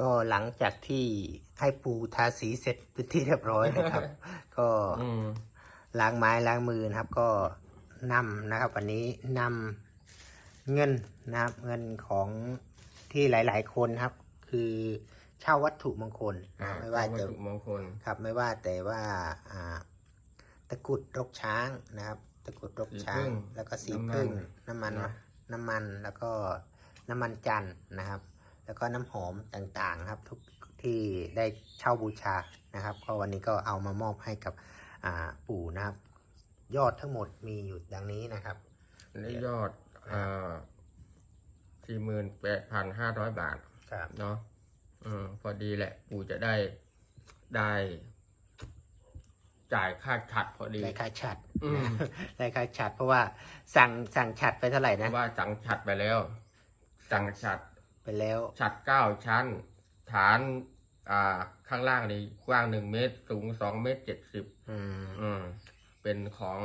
ก็หลังจากที่ให้ปูทาสีเสร็จเป็นที่เรียบร้อยนะครับ ก็อืมล้างไม้ล้างมือนะครับ ก็นำนะครับ วันนี้นำเงินนะครับ เงินของที่หลาย ๆ คนครับ คือเช่าวัตถุมงคลอ่าไม่ว่าวัตจะถุมงคลครับ ไม่ว่าแต่ว่าอ่าตะกรุดรกช้างนะครับ ตะกรุดรกช้าง แล้วก็สีพึ่งน้ำมันน้ำมันแล้วก็น้ำมันจันทร์นะครับ แล้วก็น้ำหอมต่างๆครับทุกที่ได้เช่าบูชานะครับ ก็วันนี้ก็เอามามอบให้กับอ่าปู่นะครับ ยอดทั้งหมดมีอยู่ดังนี้นะครับและยอดอ่าสี่หมื่นแปดพันห้าร้อยบาทครับเนาะอืมพอดีแหละ ปู่จะได้ได้จ่ายค่าฉัดพอดีได้ค่าฉัดอืมได้ค่าฉัดเพราะว่าสั่งสั่งฉัดไปเท่าไหร่เพนะราะว่าสั่งฉัดไปแล้ว สั่งฉัด ไปแล้ว ฉัดเก้าชั้น ฐานอ่าข้างล่างนี่กว้างหนึ่งเมตร สูงสองเมตรเจ็ดสิบอืมอืมเป็นของ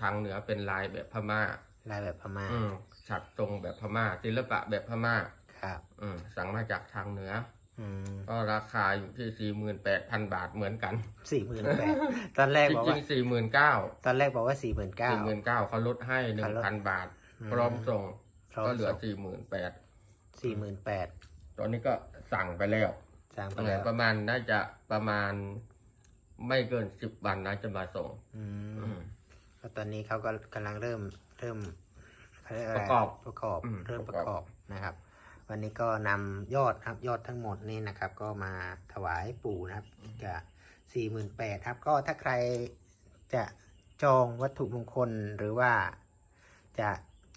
ทางเหนือเป็นลายแบบพม่า ลายแบบพม่าอืมฉัดตรงแบบพม่าศิลปะแบบพม่า ครับ อืมสั่งมาจากทางเหนือ อืมก็ราคาอยู่ที่สี่หมื่นแปดพันบาทเหมือนกันสี่หมื่นแปดตอนแรกจบอกริว่า งๆสี่หมื่นเก้าตอนแรกบอกว่าสี่หมื่นเก้า สี่หมื่นเก้าเขาลดให้หนึ่งพันบาท พร้อมส่งก็เหลือสี่หมื่นแปด สี่หมื่นแปดตอนนี้ก็สั่งไปแล้วสั่งไปเออแล้วประมาณน่าจะประมาณไม่เกินสิบวันนะจะมาส่ง อือืมมก็ตอนนี้เขาก็กำลังเริ่มเริ่มเขาเยไรประกอบประกอบอืมเริ่มปประระกกออบบนะครับ วันนี้ก็นำยอดครับยอดทั้งหมดนี่นะครับ ก็มาถวายปู่นะครับจะสี่หมื่นแปดครับ ก็ถ้าใครจะจองวัตถุมงคลหรือว่าจะ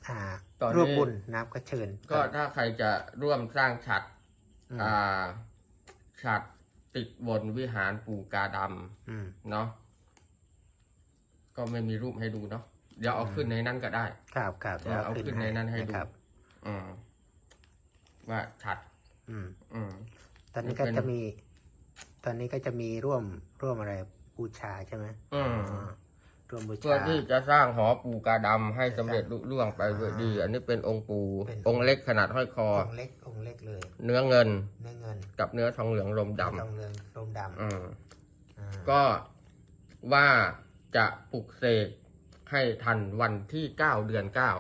อ่าตอนนี้ ร่วมบุญนะครับก็เชิญก็ถ้าใครจะร่วมสร้างฉัดอืมอ่าฉัดติดบนวิหารปู่กาดอืมำเนาะก็ไม่มีรูปให้ดูเนาะเดี๋ยวเอาขึ้นในนั้นก็ได้ ครับครับเดี๋ยวเอาขึ้นในนั้นให้ดูะครับ อืมว่าฉัด อืม อืม ตอนนี้ก็เป็นจะมี ตอนนี้ก็จะมีร่วมร่วมอะไรบูชาใช่ไหมอืม อ่า ร่วมบูเพื่อชา ที่จะสร้างหอปู่กาดำให้สำเร็จลุล่วงไปด้วยดี อันนี้เป็นองค์ปู่เป็น องค์เล็กขนาดห้อยคอ องค์เล็กองค์เล็กเลยเนื้อเงินเนื้อเงินกับเนื้อทองเหลืองลมดทองเหลืองลมดำอืมำอ่าก็ว่าจะปลุกเสกให้ทันวันที่เก้าเดือนเก้า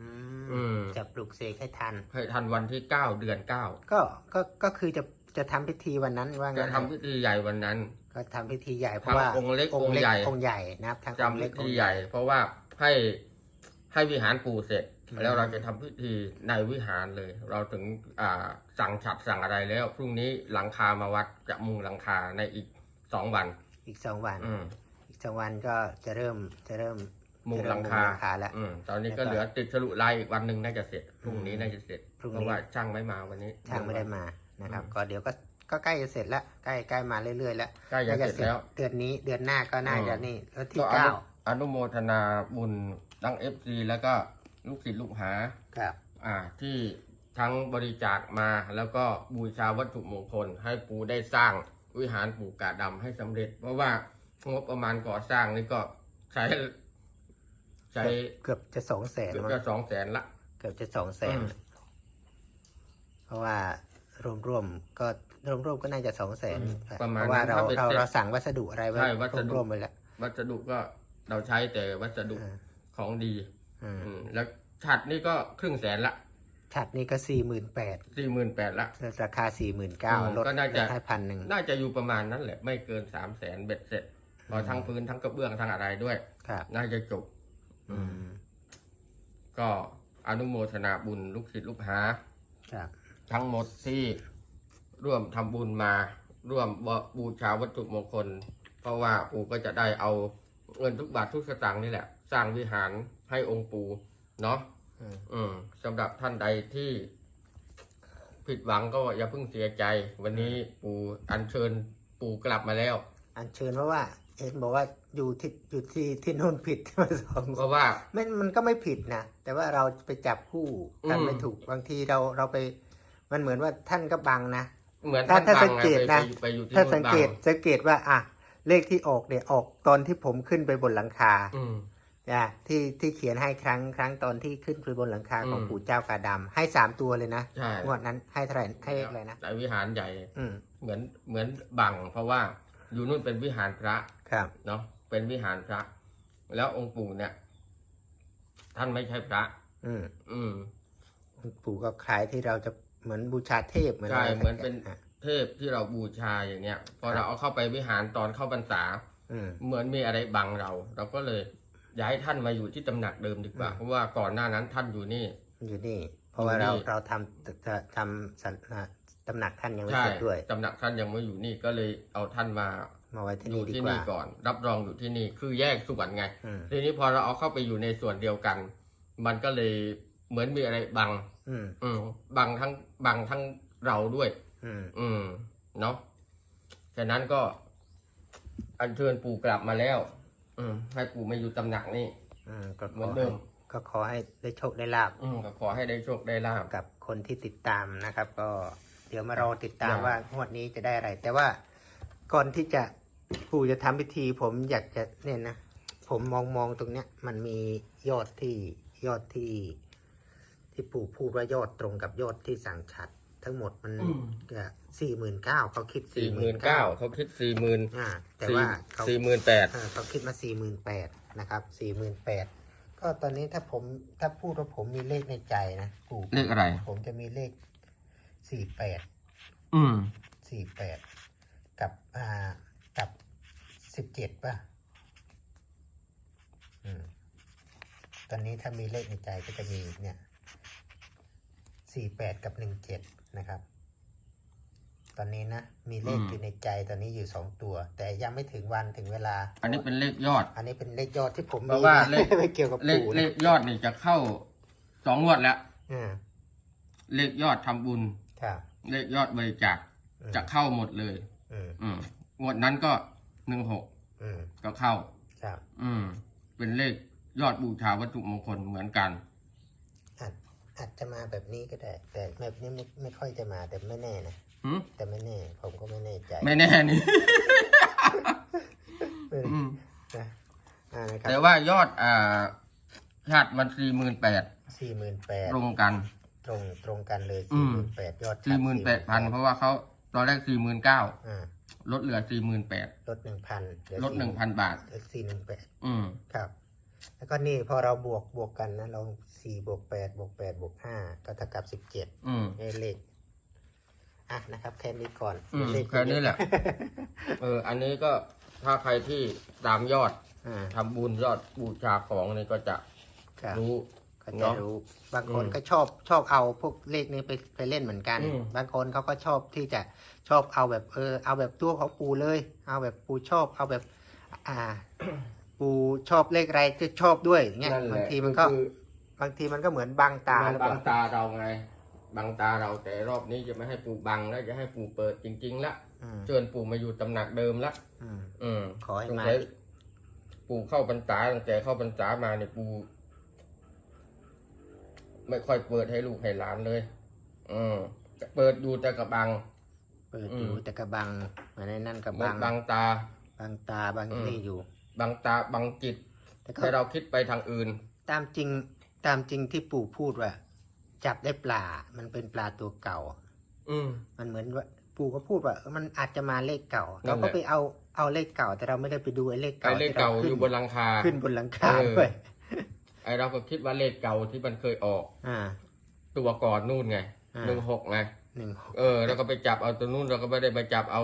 อือืมมจะปลุกเสกให้ทัน ให้ทันวันที่เก้าเดือนเก้าก็ก็ก็คือจะจะทำพิธีวันนั้นว่าจะงั้นทำพิธีใหญ่วันนั้น ก็ทำพิธีใหญ่เพราะว่าทำองค์เล็กองค์ใหญ่ องค์ใหญ่นะครับทั้งองค์จำเล็พิกธีองค์ใหญ่ เพราะว่าให้ให้วิหารปู่เสร็จอืมแล้วเราจะทำพิธีในวิหารเลย เราถึงอ่าสั่งฉัดสั่งอะไรแล้ว พรุ่งนี้หลังคามาวัดจะมุงหลังคาในอีกสองวัน อีกสองวัน อืมอีกสองวันก็จะเริ่มจะเริ่มมุงจะหเริ่ลังมุคาหลังคา แล้ว อืมตอนนี้แล้วก็ก็เหลือติดฉลุลายอีกวันหนึ่งน่าจะเสร็จพรุ่งนี้อืมน่าจะเสร็จพรุ่งนี้ เพราะว่าช่างไม่มาวันนี้ ช่างไม่ได้มานะครับอืมก็เดี๋ยวก็ ก็ใกล้จะเสร็จแล้วใกล้ใกล้มาเรื่อยๆแล้วใกล้จะเสร็จแล้ว เดือนนี้เดือนหน้าก็น่าจะอืมนี่แล้วที่ก็อเก้านุอนุโมทนาบุญทั้งเอฟซีแล้วก็ลูกศิษย์ลูกหาครับ อ่าที่ทั้งบริจาคมาแล้วก็บูชาวัตถุมงคล ให้ปูได้สร้างวิหารปู่กาดำให้สำเร็จ เพราะว่างบประมาณก่อสร้างนี่ก็ใช้ใช้เกือบจะสองแสนเกือบมั้งจะสองแสนละ เกือบจะสองแสนอืมเพราะว่ารวมๆก็ รวมๆก็น่าจะสองแสนประมาเพณราะว่านั้นเราถ้าเป็นเราเสร็จเราสั่งวัสดุอะไรไว้ใช่วัสดุรวมๆไปแล้ววัสดุก็เราใช้แต่วัสดุอ่าของดีอืมอืมแล้วฉัดนี่ก็ครึ่งแสนละฉัดนี่ก็สี่หมื่นแปดสี่หมื่นแปดละราคาสี่หมื่นเก้าอืมลดก็น่าจะให้พันหนึ่งน่าจะอยู่ประมาณนั้นแหละ ไม่เกินสามแสนเบ็ดเสร็จพอทั้งพื้นทั้งกระเบื้องทั้งอะไรด้วยครับน่าจะจบอืมก็อนุโมทนาบุญลูกศิษย์ลูกหาครับทั้งหมดที่ ร่วมทำบุญมา ร่วมบูชาวัตถุมงคล เพราะว่าปู่ก็จะได้เอาเงินทุกบาททุกสตางค์นี่แหละ สร้างวิหารให้องค์ปู่เนาะอืมอืมสำหรับท่านใดที่ผิดหวังก็อย่าเพิ่งเสียใจ วันนี้ปู่อัญเชิญปู่กลับมาแล้ว อันเชิญเพราะว่าเห็นบอกว่าอยู่ที่อยู่ที่ที่โน่นผิดมาสองเพราะว่าไม่มันก็ไม่ผิดนะแต่ว่าเราไปจับคู่กันอืมไม่ถูกบางทีเราเราไป มันเหมือนว่าท่านก็บังนะ เหมือนถ้าท่านถ้าบัสังงไงเกตไปนะไปไปอยู่ที่ถ้านู่นสังเกตบัสังเกตว่าอะเลขที่ออกเนี่ยออกตอนที่ผมขึ้นไปบนหลังคาอืม อะที่ที่เขียนให้ครั้งครั้งตอนที่ขึ้นไปบนหลังคาของอืม ปู่เจ้ากาดำให้สามตัวเลยนะใช่งวดนั้นให้เท่าไหร่ให้เลขอะไรนะแต่วิหารใหญ่ อืมเหมือนเหมือนบังเพราะว่าอยู่นู่นเป็นวิหารพระครับ เนาะเป็นวิหารพระ แล้วองค์ปู่เนี่ย ท่านไม่ใช่พระ อืมอืม ปู่ก็คล้ายที่เราจะ เหมือนบูชาเทพเหมือนใช่อะไรเหมือนเป็นอะเทพที่เราบูชาอย่างเนี้ย พอครับเราเอาเข้าไปวิหารตอนเข้าพรรษาอืมเหมือนมีอะไรบังเรา เราก็เลยย้ายท่านมาอยู่ที่ตำหนักเดิมดีกว่าอืมเพราะว่าก่อนหน้านั้นท่านอยู่นี่ อยู่นี่ เพราะว่าอยู่เรานี่เราทำจะทำสันอะตำหนักท่านยังไม่ใช่เสร็จด้วยตำหนักท่านยังไม่อยู่นี่ก็เลยเอาท่านมามาไว้ที่อนี่ยู่ดีที่กว่านี่ก่อน รับรองอยู่ที่นี่คือแยกส่วนไงอืมทีนี้พอเราเอาเข้าไปอยู่ในส่วนเดียวกัน มันก็เลย เหมือนมีอะไรบัง อืม อืมบังทั้งบังทั้งเราด้วย อืม อืม เนาะฉะนั้นก็ อัญเชิญปู่กลับมาแล้ว อืม ให้ปู่มาอยู่ตำหนักนี่ อืมก็เหขมืออนเดิให้ม ก็ขอให้ได้โชคได้ลาบอืมก็ขอให้ได้โชคได้ลาบ กับคนที่ติดตามนะครับ ก็เดี๋ยวมารอติดตามได้ ว่างวดนี้จะได้อะไร แต่ว่าก่อนที่จะปู่จะทำพิธี ผมอยากจะเนี่ยนะผมมองมองตรงเนี้ย มันมียอดที่ยอดที่ ที่ปู่พูดว่ายอดตรงกับยอดที่สั่งชัด ทั้งหมดมันอืมก็สี่หมื่นเก้าเขาคิดสี่หมื่นเก้าเขาคิดสี่หมื่นอ่าแต่สี่ว่าเขา สี่หมื่นแปด เออเขาคิดมาสี่หมื่นแปดนะครับสี่หมื่นแปดก็ตอนนี้ถ้าผมถ้าพูดว่าผมมีเลขในใจนะปู่เลขอะไร ผมจะมีเลขสี่แปดอืมสี่แปดกับอ่ากับสิบเจ็ดป่ะอืมตอนนี้ถ้ามีเลขในใจก็จะมีเนี่ย สี่แปดกับหนึ่งเจ็ดนะครับ ตอนนี้นะ มีเลขอืม อยู่ในใจตอนนี้อยู่สองตัว แต่ยังไม่ถึงวันถึงเวลา อันนี้เป็นเลขยอด อันนี้เป็นเลขยอดที่ผมเพราะว่านะเลข ไม่เกี่ยวกับเลขปู่เลนะขยอดนี่จะเข้าสองงวดแล้ว อ่าเลขยอดทำบุญ ครับเลขยอดบริจาคอืมจะเข้าหมดเลย อืมอืมงวดนั้นก็หนึ่งหกอืมก็เข้า ครับ อืมเป็นเลขยอดบูชาวัตถุมงคลเหมือนกันอาจ อาจจะมาแบบนี้ก็ได้ แต่แบบนี้ไม่ไม่ค่อยจะมาแต่ไม่แน่นะหืมแต่ไม่แน่ ผมก็ไม่แน่ใจไม่แน่นี่ เอออืม นะอ่านะครัแต่บว่ายอดอ่าชาติมันสี่หมื่นแปดสี่หมื่นแปดตรงกัน ตรงตรงกันเลยอืสี่มหมื่นแปดยอดสี่หมื่นแปดพันเพราะว่าเขาตอนแรกสี่หมื่นเก้าอ่าลดเหลือสี่หมื่นแปดลดหนึ่งพันลดหนึ่งพันบาทเหลือสี่หนึ่งแปดอืม ครับ แล้วก็นี่พอเราบวกบวกกันนะ เราสี่บวกแปดบวกแปดบวกห้าก็เท่ากับสิบเจ็ดอืมนี่เลขอะนะครับ แค่นี้ก่อนอืมเลขแค่นี้แหละ เออ อันนี้ก็ถ้าใครที่ตามยอดอ่าทำบุญยอดบูชาของนี่ก็จะครับ รู้ก็เนจะอะรู้บางคนอืมก็ชอบชอบเอาพวกเลขนี้ไปไปเล่นเหมือนกัน อืม บางคนเขาก็ชอบที่จะชอบเอาแบบเออ เอาแบบตัวของปูเลย เอาแบบปูชอบเอาแบบ อ่า ปูชอบเลขอะไรจะชอบด้วยเงี้ยนั่นแหบางละทีมันก็ คือ บางทีมันก็เหมือนบังตามันหรือเปบังล่าตาเราไง บังตาเราแต่รอบนี้จะไม่ให้ปู่บังแล้วจะให้ปู่เปิดจริง ๆ ละ อืมเชิญปู่มาอยู่ตำหนักเดิมละ อืม อืมขอให้สงมาสัยปู่เข้าพรรษาตั้งแต่เข้าพรรษามาเนี่ยปู่ไม่ค่อยเปิดให้ลูกให้หลานเลย อืมเปิดอยู่แต่กับบัง เปิดอยู่อืม แต่กระบังเหมือนในนั่นกับหมบัดงบังตาบังตาบางอืมนี่อยู่ บังตาบังจิตแต่ก็ให้เราคิดไปทางอื่น ตามจริงตามจริงที่ปู่พูดว่า จับได้ปลา มันเป็นปลาตัวเก่า อืม มันเหมือนว่าปู่ก็พูดว่าเออมันอาจจะมาเลขเก่านั่เรานแหละ ก็ไปเอาเอาเลขเก่า แต่เราไม่ได้ไปดูไอ้เลขไอ้เก่าเลขที่รเก่าขึ้อยู่บนหลังคา ขึ้นบนหลังคาเออ ด้วยไอ้เราก็คิดว่าเลขเก่าที่มันเคยออก อ่า ตัวก่อนนู่นไงอ่า หนึ่งหกไง หนึ่งหกเออเราก็ไปจับเอาตัวนู่นเราก็ไม่ได้ไปจับเอา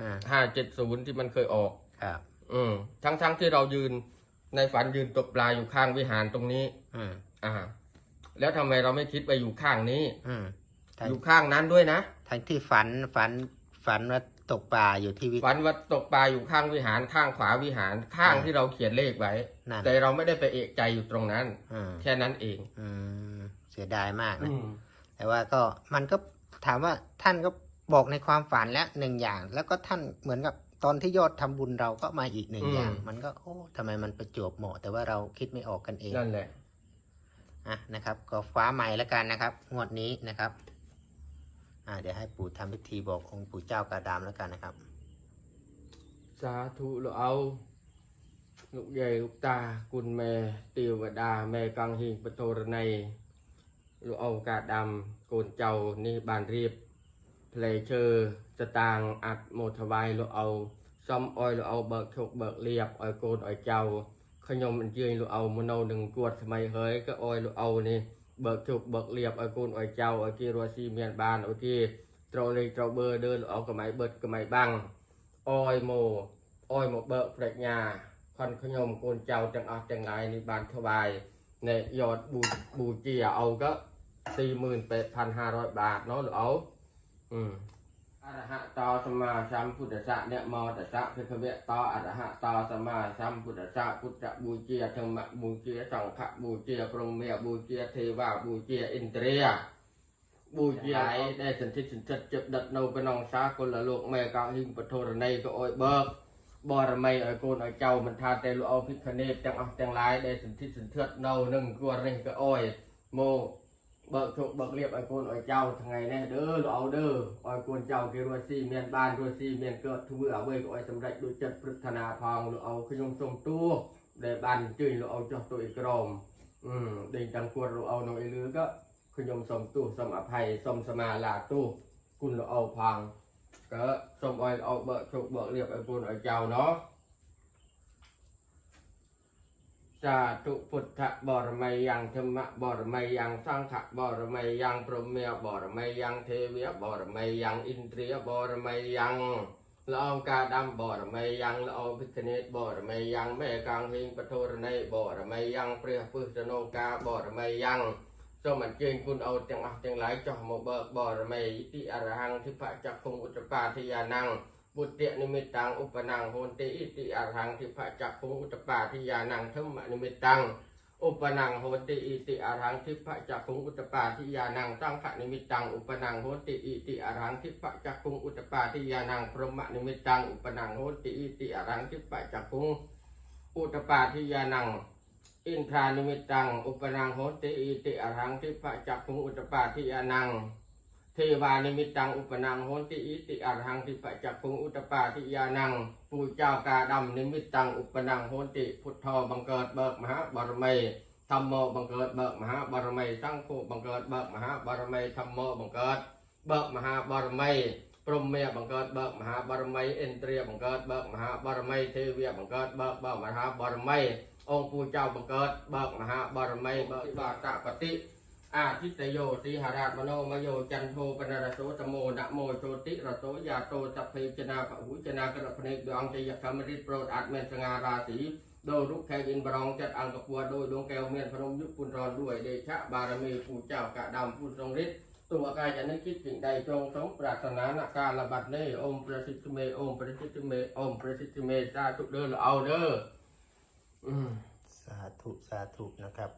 อ่าห้าเจ็ดศูนย์ที่มันเคยออก ครับ อืมทั้งทั้งที่เรายืนในฝันยืนตกปลาอยู่ข้างวิหารตรงนี้อืมอ่า แล้วทำไมเราไม่คิดไปอยู่ข้างนี้ อืมทั้งอยู่ข้างนั้นด้วยนะ ทั้งที่ฝันฝันฝันว่าตกปลาอยู่ที่วิฝันว่าตกปลาอยู่ข้างวิหารข้างขวาวิหารข้างอ่าที่เราเขียนเลขไว้ นั่นแต่เราไม่ได้ไปเอกใจอยู่ตรงนั้น อืมแค่นั้นเองอืมเสียดายมากอืนะมแต่ว่าก็มันก็ถามว่าท่านก็บอกในความฝันแล้วหนึ่งอย่าง แล้วก็ท่านเหมือนกับ ตอนที่ยอดทำบุญเราก็มาอีกหนึ่งอย่าง มันก็โอ้ทำไมมันประจวบเหมาะ แต่ว่าเราคิดไม่ออกกันเองนั่นแหละอะนะครับ ก็ฟ้าใหม่แล้วกันนะครับงวดนี้นะครับ อ่า เดี๋ยวให้ปู่ทำพิธีบอกองค์ปู่เจ้ากระดามแล้วกันนะครับ สาธุเราเอาลูกใหญ่ลูกตาคุณแม่ติวดาแม่กังหิงปโทรในลูกเอากาดำโกนเจ้านี่บานรีบ ឈើស្តាងអាត់មកថ្វាយលោកអោសំអោយលោកអោបើកឈុកបើកលៀបឲ្យកូនឲ្យចៅខ្ញុំអញ្ជើញលោកអោមកនៅនឹងគាត់ថ្មីហើយក៏អោយលោកអោនេះបើកឈុកបើកលៀបឲ្យកូនឲ្យចៅឲ្យគេរស់ស៊ីមានបានឲ្យគេត្រូវលេខត្រូវបឺដើរលោកអោកម៉ៃបិទកម៉ៃបាំងអោយមកអោយមកបើកប្រាជ្ញាខនខ្ញុំកូនចៅទាំងអស់ទាំងឡាយនេះបានថ្វាយនៃយអดប៊ូប៊ូជាអោក៏48500បាតណោះលោកអោ អឺអរហតោសម្មាសម្ពុទ្ធស្សៈអ្នកមតស្សៈភិក្ខវៈតោអរហតោសម្មាសម្ពុទ្ធស្សៈពុទ្ធប៊ូជាធម្មប៊ូជាសង្ឃប៊ូជាព្រហ្មប៊ូជាទេវប៊ូជាឥន្ទ្រាប៊ូជាឯដែលសន្ធិសន្ធិចិត្តដិតនៅក្នុងសាគុលលោកមេកោលីងពធរណីក៏អោយបើកបរមីឲ្យកូនឲ្យចៅមិនថាតែលោកអភិក្ខនេតទាំងអស់ទាំងឡាយដែលសន្ធិសន្ធិតនៅនឹងគួរនេះក៏អយមក បើកជោគបើកលៀបឲ្យកូនឲ្យចៅថ្ងៃនេះដឺលោកអោដឺឲ្យកូនចៅគេរស់ស៊ីមានបានរស់ស៊ីមានកើតធ្វើអ្វីក៏ឲ្យសម្រេចដូចចិត្តព្រឹទ្ធនាផងលោកអោខ្ញុំសូមទួដែលបានអញ្ជើញលោកអោចុះទៅអ៊ីក្រមអឺដេញតាំងគួរលោកអោនៅអ៊ីលឺក៏ខ្ញុំសូមទួសូមអភ័យសូមសមាឡាទួគុណលោកអោផងក៏សូមឲ្យអោបើកជោគបើកលៀបឲ្យកូនឲ្យចៅเจาตุพุทธบรมัยยังธรรมะบรมัยยังสังฆะบรมัยยังพรหมเมียบรมัยยังเทวีบรมัยยังอินทรียบรมัยยังละอองกาดำบอระไมยังละอองพิคเนตบอระไมยังแม่กลางหิงปทรในบอระไมยังเปรียพุทโนกาบอระไมยังสมันเจงคุณเอาจังอักจังหลายจอมาเบิกบอระไมติอรหังทิพะจักคงอุตปาทยานัง บุตเนิมิตัง อุปนังโหนติอิติอรหังทิพะจักขุอุตปาทิยานังธรรมนิมิตัง อุปนังโหนติอิติอรหังทิพะจักขุอุตปาทิยานังตั้งขนิมิตัง อุปนังโหนติอิติอรหังทิพะจักขุอุตปาทิยานังพรหมนิมิตัง อุปนังโหนติอิติอรหังทิพะจักขุอุตปาทิยานังอินทานิมิตัง อุปนังโหติอิติอรหังทิพะจักขุอุตปาทิยานัง เทวานิมิตังอุปนังโหติอิติอรหังทิพะจักขุงอุตตปาทิยานังปูเจ้ากาดำนิมิตังอุปนังโหติพุทโธบังเกิดเบิกมหาบารมีธรรมโมบังเกิดเบิกมหาบารมีสังโฆบังเกิดเบิกมหาบารมีธรรมโมบังเกิดเบิกมหาบารมีพรหมเมียบังเกิดเบิกมหาบารมีอินเตรียบังเกิดเบิกมหาบารมีเทวีบังเกิดเบิกเบิกมหาบารมีองค์ปู่เจ้าบังเกิดเบิกมหาบารมีเบิกบาตะปฏิ อาทิตโยสีหราชมโนมโยจันโทปนรโสตโมนะโมโชติระโสยาโตจัพเพจนาภหุจนากระพเนกดวงใจยคำริตโปรดอาเมนสงาราศีโดรุกแขยินบรองจัดอังกปัวโดยดวงแก้วเมียนพนมยุคปุนรอนด้วยเดชะบารมีปู่เจ้ากะดำผู้ทรงฤทธิ์ตัวกายจะนึกคิดสิ่งใดจงสมปรารถนานาการระบัดเน่องค์ประสิทธิเมองค์ประสิทธิเมองค์ประสิทธิเมสาธุเด้อเอาเด้ออืมสาธุสาธุนะครับ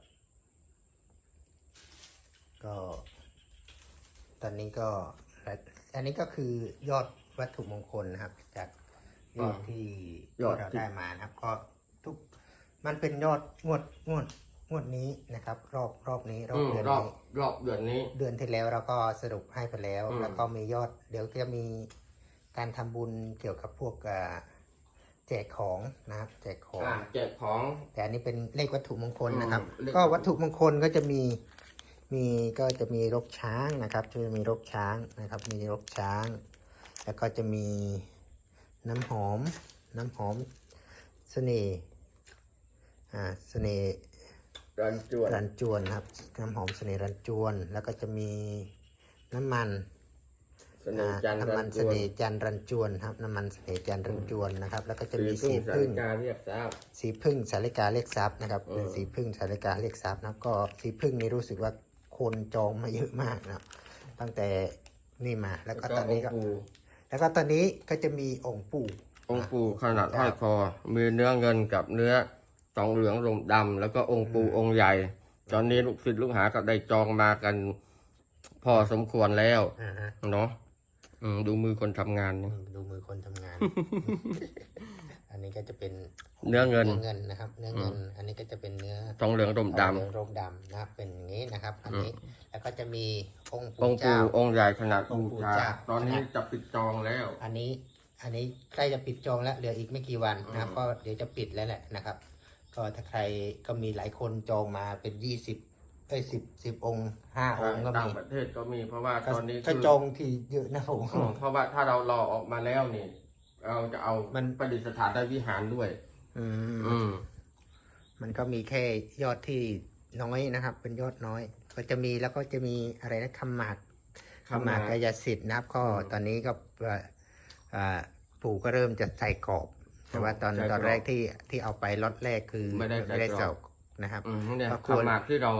ก็ ตอนนี้ก็และอันนี้ก็คือยอดวัตถุมงคลนะครับ จากยอดที่ยอดเราที่ได้มานะครับ ก็ทุก มันเป็นยอดงวดงวดงวดนี้นะครับ รอบรอบนี้รอบอืมเดือนรอบนี้รอบเดือนนี้ เดือนที่แล้วเราก็สรุปให้ไปแล้วอืมแล้วก็มียอด เดี๋ยวจะมีการทำบุญเกี่ยวกับพวกอ่าแจกของนะครับ แจกของอ่าแจกของ แต่อันนี้เป็นเลขวัตถุมงคลนะครับอืมเลขก็วัตถุมงคลก็จะมี มีก็จะมีรกช้างนะครับจะมีรกช้างนะครับ มีรกช้าง แล้วก็จะมีน้ำหอม น้ำหอมเสน่ห์อ่าเสน่ห์รันจวนรันจวนนะครับ น้ำหอมเสน่ห์รันจวน แล้วก็จะมีน้ำมันเสน่ห์จันทร์น้ำรัมันนจเสวนน่ห์จันทร์รันจวนครับน้ำมันเสน่ห์จันทร์รันจวนนะครับ แล้วก็จะสีมีพึ่งสีสาพึ่ริงกาเรียกทราบสีพึ่งสาริกาเรียกทรัพย์นะครับเออเป็นสีพึ่งสาริกาเรียกทรัพย์นะครับก็สีพึ่งนี่รู้สึกว่า คนจองมาเยอะมากนะครับตั้งแต่นี่มาแล้วก็ตอนนี้ก็งค์ปู่แล้วก็ตอนนี้ก็จะมีองค์ปู่องค์ปู่ขนาดห้อยคอ มีเนื้อเงินกับเนื้อทองเหลืองลมดำแล้วก็องค์ปู่องค์ใหญ่ ตอนนี้ลูกศิษย์ลูกหาก็ได้จองมากัน พอสมควรแล้วอ่าฮะเนาะอืมดูมือคนทำงานอืนี่มดูมือคนทำงาน อันนี้ก็จะเป็นเนื้อเงินเนื้อเงินนะครับ เนื้อเงิน อันนี้ก็จะเป็นเนื้อทองเหลืองลมดทองเหลืองร่มดำนะครับ เป็นอย่างนี้นะครับ อันนี้แล้วก็จะมีองค์ำองปู่ค์เจ้าปู่องค์ใหญ่ขนาดองค์บูปู่ชาเจ้าตอนนี้จะปิดจองแล้ว อันนี้อันนี้ใกล้จะปิดจองแล้วเหลืออีกไม่กี่วันนะครับ ก็เดี๋ยวจะปิดแล้วแหละนะครับ ก็ถ้าใครก็มีหลายคนจองมาเป็นยี่สิบเอ้ยสิบสิบองค์ห้าองค์ก็ต่ามีงประเทศก็มีเพราะว่าก็ตอนนี้ก็คือจองที่เยอะนะผมอืมเพราะว่าถ้าเรารอออกมาแล้วนี่ เราจะเอามันประดิษฐานได้วิหารด้วย อืม อืม มันก็มีแค่ยอดที่น้อยนะครับ เป็นยอดน้อย ก็จะมีแล้วก็จะมีอะไรนะคำหมากคำหมากกายสิทธิ์นะครับ ก็อืมตอนนี้ก็เอ่ออ่าปู่ก็เริ่มจะใส่กรอบ แต่ว่าตอนใส่กรอบตอนแรกที่ที่เอาไปล็อตแรกคือไม่ได้ใส่ได้กรอบใส่นะครับ อืมเนี่ยก็ควร คำหมากที่เรา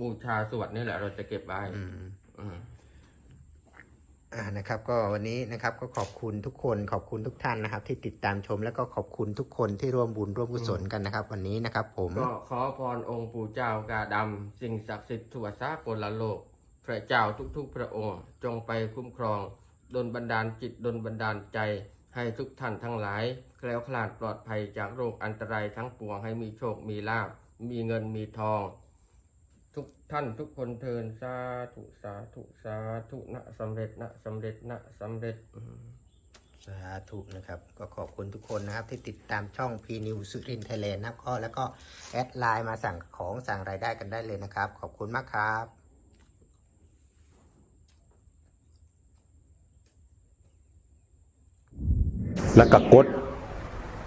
บูชาสวดนี่แหละเราจะเก็บไว้อืม อืม อ่านะครับก็วันนี้นะครับก็ขอบคุณทุกคนขอบคุณทุกท่านนะครับ ที่ติดตามชมแล้วก็ขอบคุณทุกคนที่ร่วมบุญร่วมกุศลกันนะครับ วันนี้นะครับ ผมก็ขอพรองค์ปู่เจ้ากาดำสิ่งศักดิ์สิทธิ์ทั่วสากลโลก พระเจ้าทุกๆ พระองค์ จงไปคุ้มครองดลบันดาลจิตดลบันดาลใจ ให้ทุกท่านทั้งหลายแคล้วคลาดปลอดภัยจากโรคอันตรายทั้งปวงให้มีโชคมีลาภมีเงินมีทอง ทุกท่านทุกคนเทินสาธุสาธุสาธุนะสำเร็จนะสำเร็จนะสำเร็จอืมสาธุนะครับ ก็ขอบคุณทุกคนนะครับ ที่ติดตามช่อง p n e w สุรินทร์ไทยแลนด์นะครับก็แล้วก็แอดไลน์มาสั่งของสั่งรายได้กันได้เลยนะครับ ขอบคุณมากครับแล้วก็กด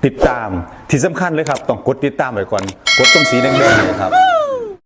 ติดตามที่สำคัญเลยครับ ต้องกดติดตามไว้ก่อน กดตรงสีแดงๆเนี่ยครับ